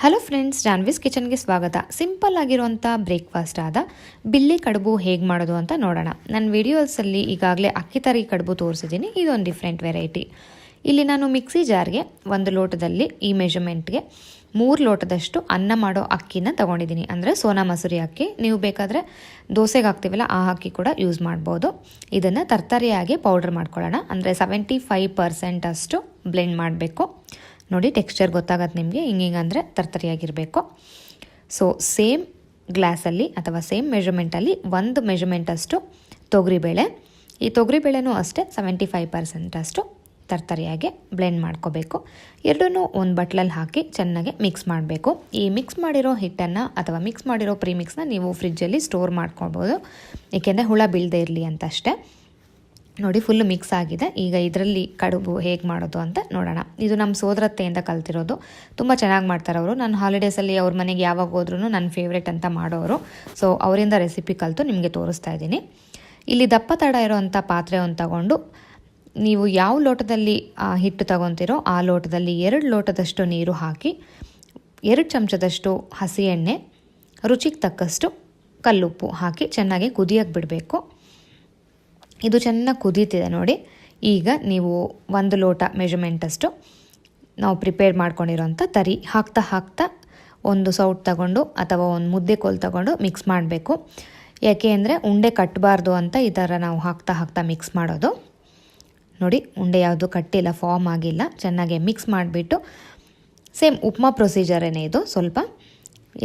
Hello friends ಜಾನ್ವಿಸ್ ಕಿಚನ್ಗೆ ಸ್ವಾಗತ. Simple ಆಗಿರುವಂಥ breakfast ಆದ ಬಿಲ್ಲಿ ಕಡುಬು ಹೇಗೆ ಮಾಡೋದು ಅಂತ ನೋಡೋಣ. ನನ್ನ ವಿಡಿಯೋಸಲ್ಲಿ ಈಗಾಗಲೇ ಅಕ್ಕಿ ತರಿ ಕಡುಬು ತೋರಿಸಿದ್ದೀನಿ. ಇದೊಂದು ಡಿಫ್ರೆಂಟ್ ವೆರೈಟಿ ಇಲ್ಲಿ ನಾನು ಮಿಕ್ಸಿ ಜಾರ್ಗೆ ಒಂದು ಲೋಟದಲ್ಲಿ ಈ ಮೆಷರ್ಮೆಂಟ್ಗೆ ಮೂರು ಲೋಟದಷ್ಟು ಅನ್ನ ಮಾಡೋ ಅಕ್ಕಿನ ತೊಗೊಂಡಿದ್ದೀನಿ. ಅಂದರೆ ಸೋನಾ ಮಸೂರಿ ಅಕ್ಕಿ. ನೀವು ಬೇಕಾದರೆ ದೋಸೆಗೆ ಹಾಕ್ತೀವಲ್ಲ, ಆ ಅಕ್ಕಿ ಕೂಡ ಯೂಸ್ ಮಾಡ್ಬೋದು. ಇದನ್ನು ತರ್ತರಿಯಾಗಿ ಪೌಡ್ರ್ ಮಾಡ್ಕೊಳ್ಳೋಣ. ಅಂದರೆ ಸೆವೆಂಟಿ ಫೈವ್ ಪರ್ಸೆಂಟ್ ಅಷ್ಟು ಬ್ಲೆಂಡ್ ಮಾಡಬೇಕು. ನೋಡಿ ಟೆಕ್ಸ್ಚರ್ ಗೊತ್ತಾಗತ್ತೆ ನಿಮಗೆ. ಹಿಂಗೆ ಅಂದರೆ ತರ್ತರಿಯಾಗಿರಬೇಕು. ಸೊ ಸೇಮ್ ಗ್ಲಾಸಲ್ಲಿ ಅಥವಾ ಸೇಮ್ ಮೆಷರ್ಮೆಂಟಲ್ಲಿ ಒಂದು ಮೆಷರ್ಮೆಂಟಷ್ಟು ತೊಗರಿಬೇಳೆ. ಈ ತೊಗರಿಬೇಳೆನೂ ಅಷ್ಟೇ ಸೆವೆಂಟಿ ಫೈವ್ ಪರ್ಸೆಂಟಷ್ಟು ತರ್ತರಿಯಾಗಿ ಬ್ಲೆಂಡ್ ಮಾಡ್ಕೋಬೇಕು. ಎರಡನ್ನೂ ಒಂದು ಬಟ್ಲಲ್ಲಿ ಹಾಕಿ ಚೆನ್ನಾಗಿ ಮಿಕ್ಸ್ ಮಾಡಬೇಕು. ಈ ಮಿಕ್ಸ್ ಮಾಡಿರೋ ಹಿಟ್ಟನ್ನು ಅಥವಾ ಮಿಕ್ಸ್ ಮಾಡಿರೋ ಪ್ರೀಮಿಕ್ಸ್ನ ನೀವು ಫ್ರಿಜ್ಜಲ್ಲಿ ಸ್ಟೋರ್ ಮಾಡ್ಕೊಬೋದು. ಏಕೆಂದರೆ ಹುಳ ಬೀಳದೇ ಇರಲಿ ಅಂತ ಅಷ್ಟೇ ನೋಡಿ ಫುಲ್ ಮಿಕ್ಸ್ ಆಗಿದೆ. ಈಗ ಇದರಲ್ಲಿ ಕಡುಬು ಹೇಗೆ ಮಾಡೋದು ಅಂತ ನೋಡೋಣ. ಇದು ನಮ್ಮ ಸೋದರತ್ತೆಯಿಂದ ಕಲ್ತಿರೋದು. ತುಂಬ ಚೆನ್ನಾಗಿ ಮಾಡ್ತಾರೆ ಅವರು. ನಾನು ಹಾಲಿಡೇಸಲ್ಲಿ ಅವ್ರ ಮನೆಗೆ ಯಾವಾಗ ಹೋದ್ರೂ ನನ್ನ ಫೇವ್ರೇಟ್ ಅಂತ ಮಾಡೋರು. ಸೊ ಅವರಿಂದ ರೆಸಿಪಿ ಕಲಿತು ನಿಮಗೆ ತೋರಿಸ್ತಾ ಇದ್ದೀನಿ. ಇಲ್ಲಿ ದಪ್ಪ ತಡ ಇರೋವಂಥ ಪಾತ್ರೆ ಒಂದು ತಗೊಂಡು, ನೀವು ಯಾವ ಲೋಟದಲ್ಲಿ ಹಿಟ್ಟು ತಗೊತೀರೋ ಆ ಲೋಟದಲ್ಲಿ ಎರಡು ಲೋಟದಷ್ಟು ನೀರು ಹಾಕಿ, ಎರಡು ಚಮಚದಷ್ಟು ಹಸಿ ಎಣ್ಣೆ, ರುಚಿಗೆ ತಕ್ಕಷ್ಟು ಕಲ್ಲುಪ್ಪು ಹಾಕಿ ಚೆನ್ನಾಗಿ ಕುದಿಯಕ್ಕೆ ಬಿಡಬೇಕು. ಇದು ಚೆನ್ನಾಗಿ ಕುದೀತಿದೆ ನೋಡಿ. ಈಗ ನೀವು ಒಂದು ಲೋಟ ಮೆಷರ್ಮೆಂಟಷ್ಟು ನಾವು ಪ್ರಿಪೇರ್ ಮಾಡ್ಕೊಂಡಿರೋಂಥ ತರಿ ಹಾಕ್ತಾ ಹಾಕ್ತಾ ಒಂದು ಸೌಟ್ ತಗೊಂಡು ಅಥವಾ ಒಂದು ಮುದ್ದೆ ಕೋಲ್ ತಗೊಂಡು ಮಿಕ್ಸ್ ಮಾಡಬೇಕು. ಯಾಕೆ ಅಂದರೆ ಉಂಡೆ ಕಟ್ಟಬಾರ್ದು ಅಂತ ಈ ಥರ ನಾವು ಹಾಕ್ತಾ ಹಾಕ್ತಾ ಮಿಕ್ಸ್ ಮಾಡೋದು. ನೋಡಿ, ಉಂಡೆ ಯಾವುದು ಕಟ್ಟಿಲ್ಲ ಫಾರ್ಮ್ ಆಗಿಲ್ಲ, ಚೆನ್ನಾಗಿ ಮಿಕ್ಸ್ ಮಾಡಿಬಿಟ್ಟು ಸೇಮ್ ಉಪ್ಮಾ ಪ್ರೊಸೀಜರೇನೇ ಇದು, ಸ್ವಲ್ಪ.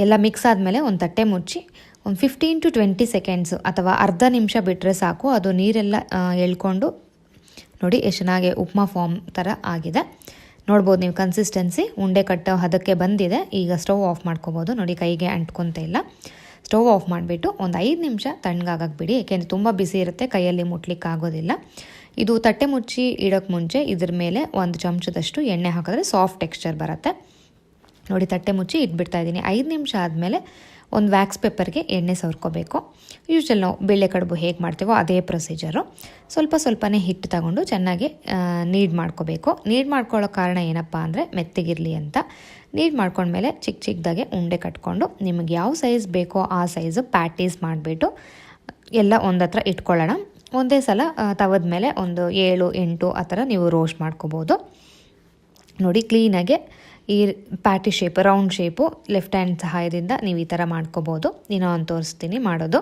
ಎಲ್ಲ ಮಿಕ್ಸ್ ಆದಮೇಲೆ ಒಂದು ತಟ್ಟೆ ಮುಚ್ಚಿ ಒಂದು ಫಿಫ್ಟೀನ್ ಟು ಟ್ವೆಂಟಿ ಸೆಕೆಂಡ್ಸು ಅಥವಾ ಅರ್ಧ ನಿಮಿಷ ಬಿಟ್ಟರೆ ಸಾಕು. ಅದು ನೀರೆಲ್ಲ ಎಳ್ಕೊಂಡು ನೋಡಿ ಎಷ್ಟು ಚೆನ್ನಾಗಿ ಉಪ್ಮಾ ಫಾರ್ಮ್ ಥರ ಆಗಿದೆ. ನೋಡ್ಬೋದು ನೀವು ಕನ್ಸಿಸ್ಟೆನ್ಸಿ ಉಂಡೆ ಕಟ್ಟೋ ಹದಕ್ಕೆ ಬಂದಿದೆ. ಈಗ ಸ್ಟವ್ ಆಫ್ ಮಾಡ್ಕೋಬೋದು. ನೋಡಿ, ಕೈಗೆ ಅಂಟ್ಕೊತ ಇಲ್ಲ. ಸ್ಟವ್ ಆಫ್ ಮಾಡಿಬಿಟ್ಟು ಒಂದು ಐದು ನಿಮಿಷ ತಣ್ಣಗಾಗಕ್ಕೆ ಬಿಡಿ ಏಕೆಂದರೆ ತುಂಬ ಬಿಸಿ ಇರುತ್ತೆ, ಕೈಯಲ್ಲಿ ಮುಟ್ಲಿಕ್ಕೆ ಆಗೋದಿಲ್ಲ ಇದು ತಟ್ಟೆ ಮುಚ್ಚಿ ಇಡೋಕ್ಕೆ ಮುಂಚೆ ಇದ್ರ ಮೇಲೆ ಒಂದು ಚಮಚದಷ್ಟು ಎಣ್ಣೆ ಹಾಕಿದ್ರೆ ಸಾಫ್ಟ್ ಟೆಕ್ಸ್ಚರ್ ಬರುತ್ತೆ. ನೋಡಿ, ತಟ್ಟೆ ಮುಚ್ಚಿ ಇಟ್ಬಿಡ್ತಾ ಇದ್ದೀನಿ. ಐದು ನಿಮಿಷ ಆದಮೇಲೆ ಒಂದು ವ್ಯಾಕ್ಸ್ ಪೇಪರ್ಗೆ ಎಣ್ಣೆ ಸವರ್ಕೋಬೇಕು. ಯೂಶ್ವಲ್ ನಾವು ಬೇಳೆ ಕಡುಬು ಹೇಗೆ ಮಾಡ್ತೀವೋ ಅದೇ ಪ್ರೊಸೀಜರು ಸ್ವಲ್ಪ ಸ್ವಲ್ಪನೇ ಹಿಟ್ಟು ತಗೊಂಡು ಚೆನ್ನಾಗಿ ನೀಡ್ ಮಾಡ್ಕೋಬೇಕು. ನೀಡ್ ಮಾಡ್ಕೊಳ್ಳೋ ಕಾರಣ ಏನಪ್ಪ ಅಂದರೆ ಮೆತ್ತಗಿರಲಿ ಅಂತ. ನೀಡ್ ಮಾಡ್ಕೊಂಡ್ಮೇಲೆ ಚಿಕ್ಕ ಚಿಕ್ಕದಾಗೆ ಉಂಡೆ ಕಟ್ಕೊಂಡು ನಿಮಗೆ ಯಾವ ಸೈಜ್ ಬೇಕೋ ಆ ಸೈಜು ಪ್ಯಾಟೀಸ್ ಮಾಡಿಬಿಟ್ಟು ಎಲ್ಲ ಒಂದತ್ರ ಇಟ್ಕೊಳ್ಳೋಣ. ಒಂದೇ ಸಲ ತವದ ಮೇಲೆ ಒಂದು ಏಳು, ಎಂಟು ಆ ಥರ ನೀವು ರೋಸ್ಟ್ ಮಾಡ್ಕೋಬೋದು. ನೋಡಿ ಕ್ಲೀನಾಗೆ ಈ patty shape round shape left hand ಸಹಾಯದಿಂದ ನೀವು ಈ ಥರ ಮಾಡ್ಕೋಬೋದು. ಒಂದು ತೋರಿಸ್ತೀನಿ ಮಾಡೋದು.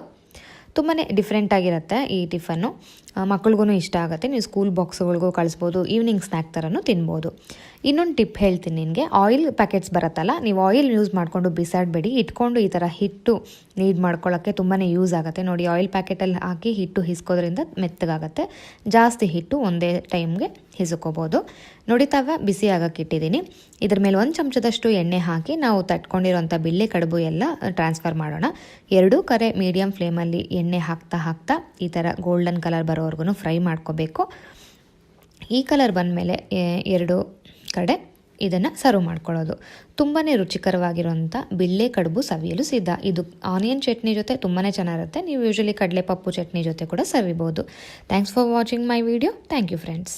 ತುಂಬಾ ಡಿಫ್ರೆಂಟ್ ಆಗಿರುತ್ತೆ ಈ ಟಿಫನ್ನು ಮಕ್ಳಿಗೂ ಇಷ್ಟ ಆಗುತ್ತೆ. ನೀವು ಸ್ಕೂಲ್ ಬಾಕ್ಸ್ಗಳಿಗೂ ಕಳಿಸ್ಬೋದು ಈವ್ನಿಂಗ್ ಸ್ನ್ಯಾಕ್ ಥರನೂ ತಿನ್ಬೋದು. ಇನ್ನೊಂದು ಟಿಪ್ ಹೇಳ್ತೀನಿ ನಿನಗೆ. ಆಯಿಲ್ ಪ್ಯಾಕೆಟ್ಸ್ ಬರುತ್ತಲ್ಲ, ನೀವು ಆಯಿಲ್ ಯೂಸ್ ಮಾಡಿಕೊಂಡು ಬಿಸಾಡಬೇಡಿ. ಇಟ್ಕೊಂಡು ಈ ಥರ ಹಿಟ್ಟು ನೀಡ್ ಮಾಡ್ಕೊಳ್ಳೋಕ್ಕೆ ತುಂಬಾ ಯೂಸ್ ಆಗುತ್ತೆ. ನೋಡಿ ಆಯಿಲ್ ಪ್ಯಾಕೆಟಲ್ಲಿ ಹಾಕಿ ಹಿಟ್ಟು ಹಿಸ್ಕೋದ್ರಿಂದ ಮೆತ್ತಗಾಗುತ್ತೆ. ಜಾಸ್ತಿ ಹಿಟ್ಟು ಒಂದೇ ಟೈಮ್ಗೆ ಹಿಸ್ಕೋಬೋದು. ನೋಡಿ ತಾವ, ಬಿಸಿ ಆಗಕ್ಕೆ ಇಟ್ಟಿದ್ದೀನಿ. ಇದ್ರ ಮೇಲೆ ಒಂದು ಚಮಚದಷ್ಟು ಎಣ್ಣೆ ಹಾಕಿ ನಾವು ತಟ್ಕೊಂಡಿರೋಂಥ ಬಿಳಿ ಕಡುಬು ಎಲ್ಲ ಟ್ರಾನ್ಸ್ಫರ್ ಮಾಡೋಣ. ಎರಡೂ ಕರೆ ಮೀಡಿಯಮ್ ಫ್ಲೇಮಲ್ಲಿ ಎಣ್ಣೆ ಹಾಕ್ತಾ ಹಾಕ್ತಾ ಈ ಥರ ಗೋಲ್ಡನ್ ಕಲರ್ ಬರೋವರೆಗೂ ಫ್ರೈ ಮಾಡ್ಕೋಬೇಕು. ಈ ಕಲರ್ ಬಂದಮೇಲೆ ಎರಡು ಕಡೆ ಇದನ್ನು ಸರ್ವ್ ಮಾಡ್ಕೊಳ್ಳೋದು. ತುಂಬಾ ರುಚಿಕರವಾಗಿರುವಂಥ ಬಿಲ್ಲೆ ಕಡುಬು ಸವಿಯಲು ಸಿದ್ಧ. ಇದು ಆನಿಯನ್ ಚಟ್ನಿ ಜೊತೆ ತುಂಬಾ ಚೆನ್ನಾಗಿರುತ್ತೆ. ನೀವು ಯೂಶಲಿ ಕಡಲೆ ಪಪ್ಪು ಚಟ್ನಿ ಜೊತೆ ಕೂಡ ಸವಿಬೋದು. Thanks for watching my video thank you friends